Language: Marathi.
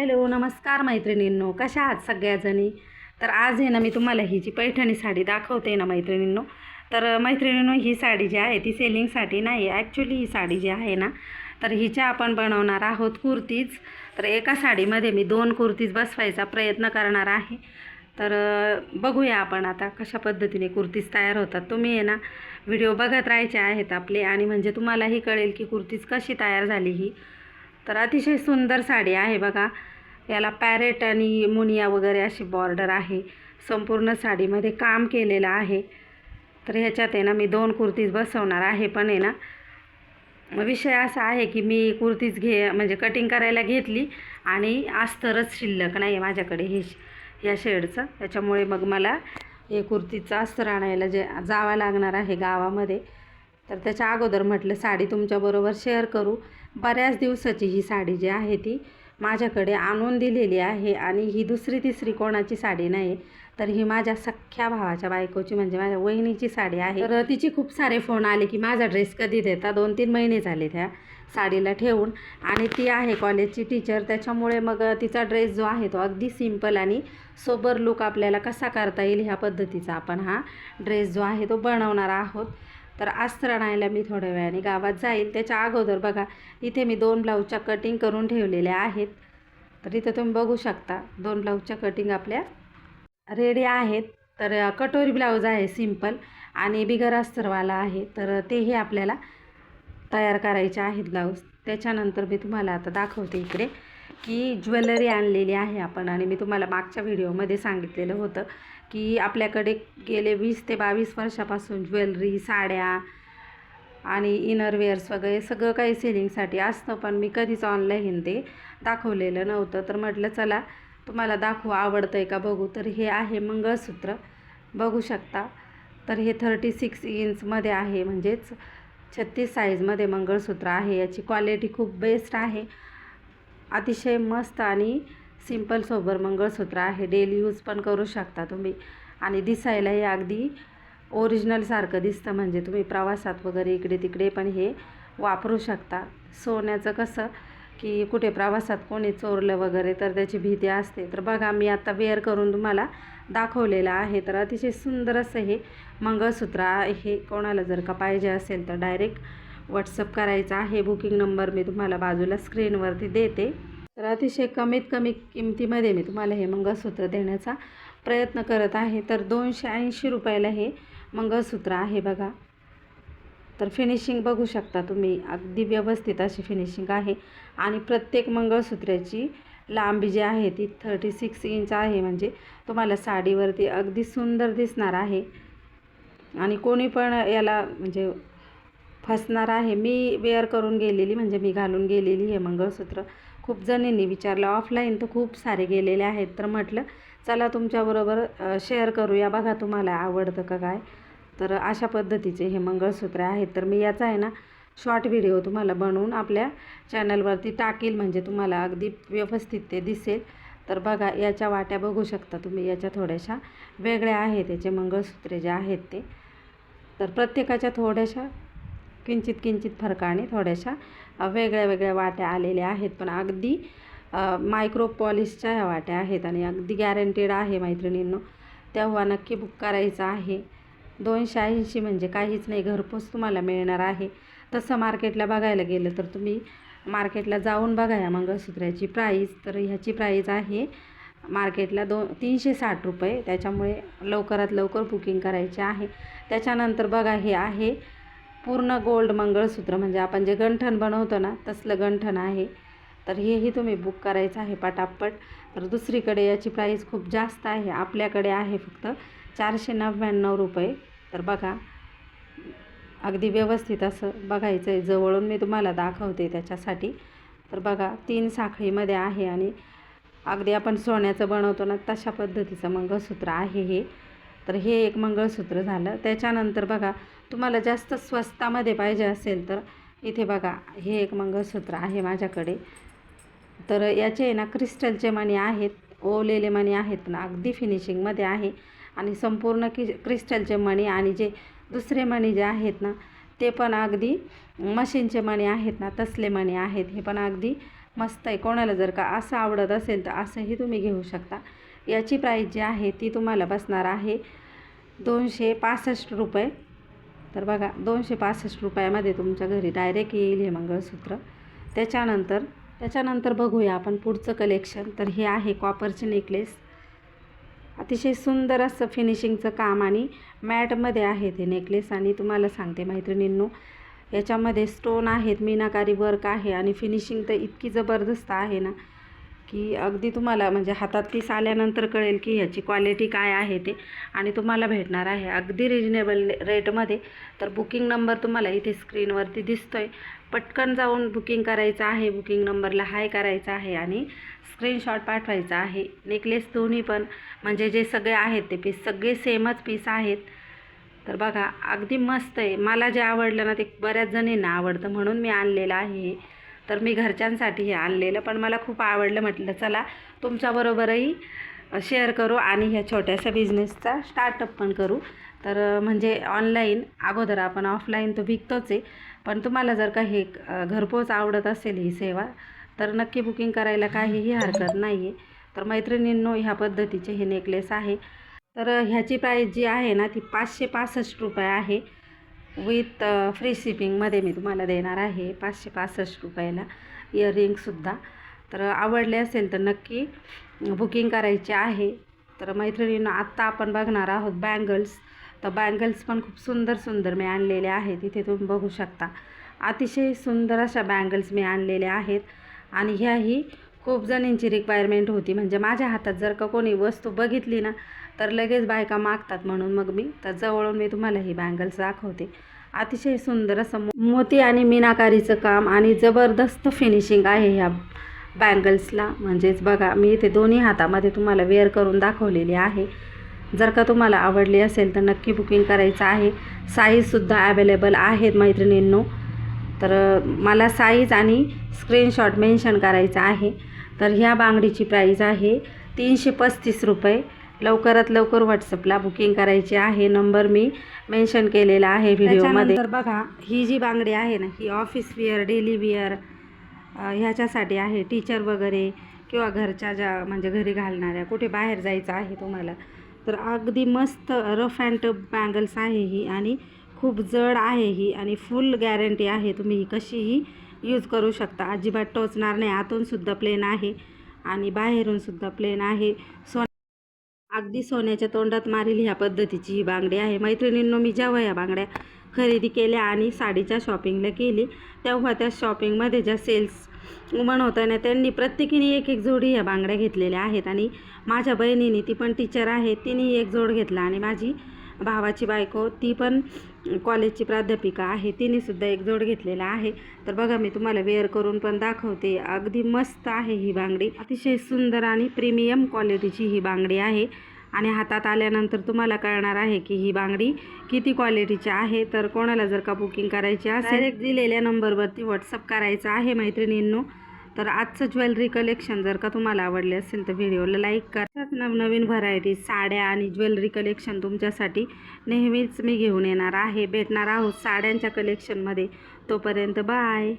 हॅलो नमस्कार मैत्रिणींनो. कशा आहात सगळ्याजणी? तर आज आहे ना मी तुम्हाला ही जी पैठणी साडी दाखवते ना मैत्रिणींनो तर मैत्रिणींनो ही साडी जी आहे ती सेलिंगसाठी नाही आहे. ॲक्च्युली ही साडी जी आहे ना तर हिच्या आपण बनवणार आहोत कुर्तीज. तर एका साडीमध्ये मी दोन कुर्तीज बसवायचा प्रयत्न करणार आहे. तर बघूया आपण आता कशा पद्धतीने कुर्तीज तयार होतात. तुम्ही आहे ना व्हिडिओ बघत राहायचे आहेत आपले आणि म्हणजे तुम्हालाही कळेल की कुर्तीज कशी तयार झाली ही. तर अतिशय सुंदर साडी आहे बघा. याला पॅरेट आणि मुनिया वगैरे अशी बॉर्डर आहे. संपूर्ण साडीमध्ये काम केलेलं आहे. तर ह्याच्यात आहे ना मी दोन कुर्तीज बसवणार आहे पण आहे ना. विषय असा आहे की मी कुर्तीज घे म्हणजे कटिंग करायला घेतली आणि अस्तरच शिल्लक नाही आहे माझ्याकडे हे या शेडचं. त्याच्यामुळे मग मला हे कुर्तीचं अस्तर आणायला जे जावं लागणार आहे गावामध्ये. तर त्याच्या अगोदर म्हटलं साडी तुमच्याबरोबर शेअर करू. बऱ्याच दिवसाची ही साडी जी आहे ती माझ्याकडे आणून दिलेली आहे आणि ही दुसरी तिसरी कोणाची साडी नाही तर ही माझ्या सख्ख्या भावाच्या बायकोची म्हणजे माझ्या वहिनीची साडी आहे. तर तिचे खूप सारे फोन आले की माझा ड्रेस कधी देता? दोन तीन महिने झाले त्या साडीला ठेवून. आणि ती आहे कॉलेजची टीचर त्याच्यामुळे मग तिचा ड्रेस जो आहे तो अगदी सिंपल आणि सोबर लुक आपल्याला कसा करता येईल ह्या पद्धतीचा आपण हा ड्रेस जो आहे तो बनवणार आहोत. तर अस्त्र आणायला मी थोड्या वेळाने गावात जाईल. त्याच्या अगोदर बघा इथे मी दोन ब्लाऊजच्या कटिंग करून ठेवलेल्या आहेत. तर इथं तुम्ही बघू शकता दोन ब्लाऊजच्या कटिंग आपल्या रेडी आहेत. तर कटोरी ब्लाऊज आहे सिंपल आणि बिगर अस्तरवाला आहे. तर तेही आपल्याला तयार करायचे आहेत ब्लाऊज. त्याच्यानंतर मी तुम्हाला आता दाखवते इकडे की ज्वेलरी आणलेली आहे आपण आणि मी तुम्हाला मागच्या व्हिडिओमध्ये सांगितलेलं होतं. की आपल्याकडे गेले वीस ते बावीस वर्षापासून ज्वेलरी साड्या आणि इनरवेअर्स वगैरे सगळं काही सेलिंगसाठी असतं पण मी कधीच ऑनलाईन ते दाखवलेलं नव्हतं. तर म्हटलं चला तुम्हाला दाखवू आवडतं आहे का बघू? तर हे आहे मंगळसूत्र. बघू शकता. तर हे थर्टी सिक्स इंचमध्ये आहे म्हणजेच छत्तीस साईजमध्ये मंगळसूत्र आहे. याची क्वालिटी खूप बेस्ट आहे. अतिशय मस्त आणि सिंपल सोबर मंगळसूत्र आहे. डेली यूज पण करू शकता तुम्ही. आणि दिसायलाही अगदी ओरिजिनलसारखं दिसतं. म्हणजे तुम्ही प्रवासात वगैरे इकडे तिकडे पण हे वापरू शकता. सोन्याचं कसं की कुठे प्रवासात कोणी चोरलं वगैरे तर त्याची भीती असते. तर बघा मी आता वेअर करून तुम्हाला दाखवलेलं आहे. तर अतिशय सुंदर असं हे मंगळसूत्र आहे. कोणाला जर का पाहिजे असेल तर डायरेक्ट व्हॉट्सअप करायचं आहे. बुकिंग नंबर मी तुम्हाला बाजूला स्क्रीनवरती देते. तर अतिशय कमीत कमी किमतीमध्ये मी तुम्हाला हे मंगळसूत्र देण्याचा प्रयत्न करत आहे. तर दोनशे ऐंशी रुपयाला हे मंगळसूत्र आहे बघा. तर फिनिशिंग बघू शकता तुम्ही. अगदी व्यवस्थित अशी फिनिशिंग आहे. आणि प्रत्येक मंगळसूत्राची लांबी जी आहे ती थर्टी सिक्स इंच आहे. म्हणजे तुम्हाला साडीवरती अगदी सुंदर दिसणार आहे. आणि कोणी पण याला म्हणजे फसणार आहे. मी वेअर करून गेलेली म्हणजे मी घालून गेलेली हे मंगळसूत्र. खूप जणींनी विचारलं ऑफलाईन तर खूप सारे गेलेले आहेत. तर म्हटलं चला तुमच्याबरोबर शेअर करूया बघा तुम्हाला आवडतं का काय. तर अशा पद्धतीचे हे मंगळसूत्र आहेत. तर मी याचा आहे ना शॉर्ट व्हिडिओ तुम्हाला बनवून आपल्या चॅनलवरती टाकील म्हणजे तुम्हाला अगदी व्यवस्थित ते दिसेल. तर बघा याच्या वाट्या बघू शकता तुम्ही याच्या थोड्याशा वेगळ्या आहेत याचे मंगळसूत्रे जे आहेत ते. तर प्रत्येकाच्या थोड्याशा किंचित किंचित फरकाने थोड्याशा वेगळ्या वेगळ्या वाट्या आलेल्या आहेत. पण अगदी मायक्रो पॉलिशच्या ह्या वाट्या आहेत आणि अगदी गॅरंटेड आहे मैत्रिणींनो. तेव्हा नक्की बुक करायचं आहे. दोनशे ऐंशी म्हणजे काहीच नाही घरपोच तुम्हाला मिळणार आहे. तसं मार्केटला बघायला गेलं तर तुम्ही मार्केटला जाऊन बघा या मंगळसूत्राची प्राईस तर ह्याची प्राईज आहे मार्केटला दो तीनशे साठ रुपये. त्याच्यामुळे लवकरात लवकर बुकिंग करायचे आहे. त्याच्यानंतर बघा हे आहे पूर्ण गोल्ड मंगळसूत्र म्हणजे आपण जे गंठण बनवतो ना तसलं गंठण आहे. तर हेही तुम्ही बुक करायचं आहे पटापट. तर दुसरीकडे याची प्राईस खूप जास्त आहे आपल्याकडे आहे फक्त चारशे नव्याण्णव रुपये. तर बघा अगदी व्यवस्थित असं बघायचं आहे जवळून मी तुम्हाला दाखवते त्याच्यासाठी. तर बघा तीन साखळीमध्ये आहे आणि अगदी आपण सोन्याचं बनवतो ना तशा पद्धतीचं मंगळसूत्र आहे हे. तर हे एक मंगळसूत्र झालं. त्याच्यानंतर बघा तुम्हाला जास्त स्वस्तामध्ये पाहिजे असेल तर इथे बघा हे एक मंगळसूत्र आहे माझ्याकडे. तर याचे आहे ना क्रिस्टलचे मणी आहेत ओवलेले मणी आहेत ना अगदी फिनिशिंगमध्ये आहे. आणि संपूर्ण कि क्रिस्टलचे मणी आणि जे दुसरे मणी जे आहेत ना ते पण अगदी मशीनचे मणी आहेत ना तसले मणी आहेत. हे पण अगदी मस्त आहे. कोणाला जर का असं आवडत असेल तर असंही तुम्ही घेऊ शकता. याची प्राईस जी आहे ती तुम्हाला बसणार आहे दोनशे पासष्ट रुपये. तर बघा दोनशे पासष्ट रुपयामध्ये तुमच्या घरी डायरेक्ट येईल हे मंगळसूत्र. त्याच्यानंतर त्याच्यानंतर बघूया आपण पुढचं कलेक्शन तर हे आहे कॉपरचे नेकलेस अतिशय सुंदर असं फिनिशिंगचं काम आणि मॅटमध्ये आहे ते नेकलेस आणि तुम्हाला सांगते मैत्रिणींनो याच्यामध्ये स्टोन आहेत मीनाकारी वर्क आहे आणि फिनिशिंग तर इतकी जबरदस्त आहे ना. की अगदी तुम्हाला म्हणजे हातात पीस आल्यानंतर कळेल की ह्याची क्वालिटी काय आहे ते आणि तुम्हाला भेटणार आहे. अगदी रिजनेबल रेटमध्ये तर बुकिंग नंबर तुम्हाला इथे स्क्रीनवरती दिसतो आहे पटकन जाऊन बुकिंग करायचं आहे. बुकिंग नंबरला हाय करायचं आहे आणि स्क्रीनशॉट पाठवायचा आहे. नेकलेस दोन्ही पण म्हणजे जे सगळे आहेत ते पीस सगळे सेमच पीस आहेत. तर बघा अगदी मस्त आहे. मला जे आवडलं ना ते बऱ्याच जणींना आवडतं म्हणून मी आणलेलं आहे. तर मी घरच्यांसाठी हे आणलेलं पण मला खूप आवडलं. म्हटलं चला तुमच्याबरोबरही शेअर करू आणि ह्या छोट्याशा बिझनेसचा स्टार्टअप पण करू. तर म्हणजे ऑनलाईन अगोदर आपण ऑफलाईन तर विकतोच आहे पण तुम्हाला जर का हे घरपोच आवडत असेल ही सेवा तर नक्की बुकिंग करायला काहीही हरकत नाही आहे तर मैत्रिणींनो ह्या पद्धतीचे हे नेकलेस आहे. तर ह्याची प्राईस जी आहे ना ती पाचशे पासष्ट रुपये आहे. विथ फ्री शिपिंगमध्ये मी तुम्हाला देणार आहे पाचशे पासष्ट रुपयाला इयरिंगसुद्धा तर आवडले असेल तर नक्की बुकिंग करायची आहे. तर मैत्रिणींना आत्ता आपण बघणार आहोत बँगल्स तर बँगल्स पण खूप सुंदर सुंदर मी आणलेले आहेत. इथे तुम्ही बघू शकता. अतिशय सुंदर अशा बँगल्स मी आणलेल्या आहेत. आणि ह्याही खूप जणींची रिक्वायरमेंट होती. म्हणजे माझ्या हातात जर का कोणी वस्तू बघितली ना तर लगेच बायका मागतात म्हणून मग मी तर जवळून मी तुम्हाला ही बँगल्स दाखवते. अतिशय सुंदर असं मो- मोती आणि मीनाकारीचं काम आणि जबरदस्त फिनिशिंग आहे ह्या बँगल्सला म्हणजेच बघा मी इथे दोन्ही हातामध्ये तुम्हाला वेअर करून दाखवलेली आहे. जर का तुम्हाला आवडली असेल तर नक्की बुकिंग करायचं आहे. साईजसुद्धा ॲवेलेबल आहेत मैत्रिणींनो. तर मला साईज आणि स्क्रीनशॉट मेन्शन करायचा आहे. तर ह्या बांगडीची प्राईज आहे तीनशे पस्तीस रुपये. लवकरात लवकर व्हॉट्सअपला बुकिंग करायची आहे. नंबर मी मेन्शन केलेला आहे व्हिडिओमध्ये तर बघा ही जी बांगडी आहे ना ही ऑफिस वेअर डेली वेअर ह्याच्यासाठी आहे टीचर वगैरे किंवा घरच्या ज्या म्हणजे घरी घालणाऱ्या कुठे बाहेर जायचं आहे तुम्हाला तर अगदी मस्त रफ अँड टफ बँगल्स आहे ही आणि खूप जड आहे ही आणि फुल गॅरंटी आहे तुम्ही ही कशीही यूज करू शकता. अजिबात टोचणार नाही. आतूनसुद्धा प्लेन आहे आणि बाहेरूनसुद्धा प्लेन आहे. सोन अगदी सोन्याच्या तोंडात मारील ह्या पद्धतीची ही बांगडी आहे. मैत्रिणींनो मी जेव्हा या बांगड्या खरेदी केल्या आणि साडीच्या शॉपिंगला केली तेव्हा त्या शॉपिंगमध्ये ज्या सेल्स वुमन होत्या ना त्यांनी प्रत्येकीने एक एक जोडी या बांगड्या घेतलेल्या आहेत आणि माझ्या बहिणीने ती पण टीचर आहे तिने एक जोड घेतला आणि माझी भावाची बायको ती पण कॉलेजची प्राध्यापिका आहे तिने सुद्धा एक जोड घेतलेला आहे. तर बघा मी तुम्हाला वेअर करून पण दाखवते. अगदी मस्त आहे ही बांगडी. अतिशय सुंदर आणि प्रीमियम क्वालिटीची ही बांगडी आहे. आणि हातात आल्यानंतर तुम्हाला कळणार आहे की ही बांगडी किती क्वालिटीची आहे. तर कोणाला जर का बुकिंग करायची असेल दिलेल्या नंबरवरती व्हॉट्सअप करायचं आहे मैत्रिणींनो. तर आजचं ज्वेलरी कलेक्शन जर का तुम्हाला आवडले असेल तर व्हिडिओला लाईक करा. नवनवीन व्हरायटी साड्या आणि ज्वेलरी कलेक्शन तुमच्यासाठी नेहमीच मी घेऊन येणार आहे. भेटणार आहोत साड्यांच्या कलेक्शनमध्ये. तोपर्यंत बाय.